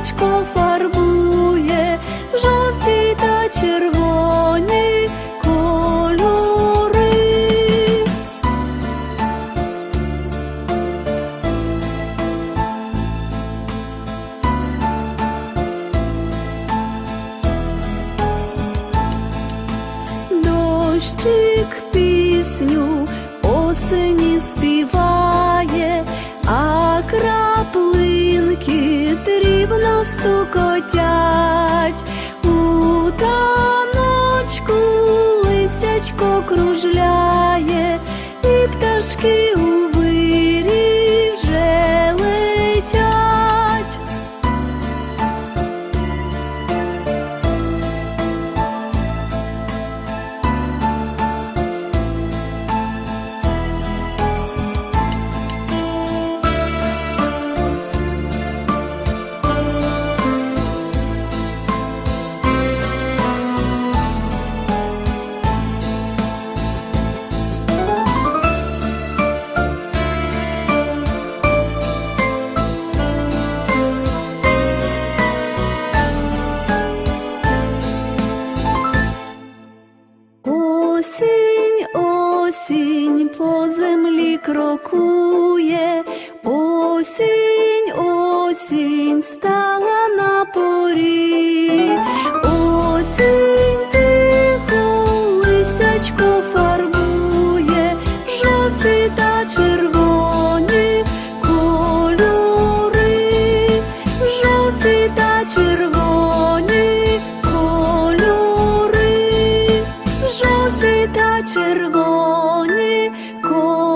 сонечко фарбує, жовті та червоні кольори. Дощик пісню осені. Стукотять. У таночку лисячко кружляє, і пташки у по землі крокує, осінь, осінь стала на порі, осінь тихо лисячко фарбує, жовті та червоні кольори, та червоні кольори. Та червоні кольори.